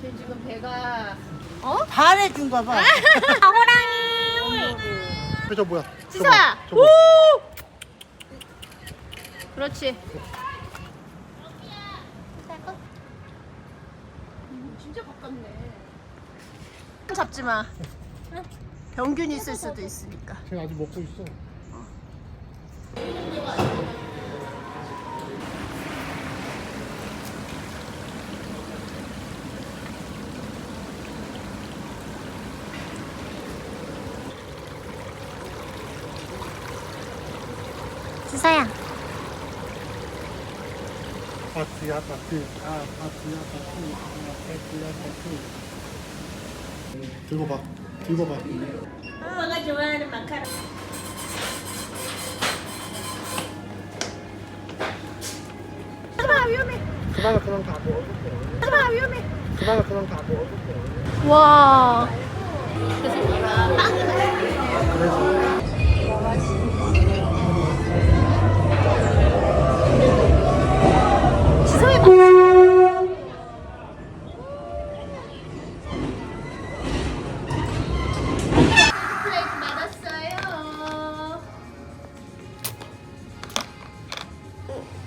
쟤 지금 배가 반해준 거 봐. 호랑이. 저 뭐야? 지서야. 저거. 그렇지. 진짜 가깝네. 잡지 마. 병균이 있을 수도 있으니까. 쟤 아직 먹고 있어. 지서야. 바트야 바트. 아 바트야 바트. 아 바트야 바트. 들고 봐. 들고 봐. 엄마가 좋아하는 마카롱. 그나마 그냥 다 먹어. 하지마 위험해. 그나마 그냥 다 먹어. 와.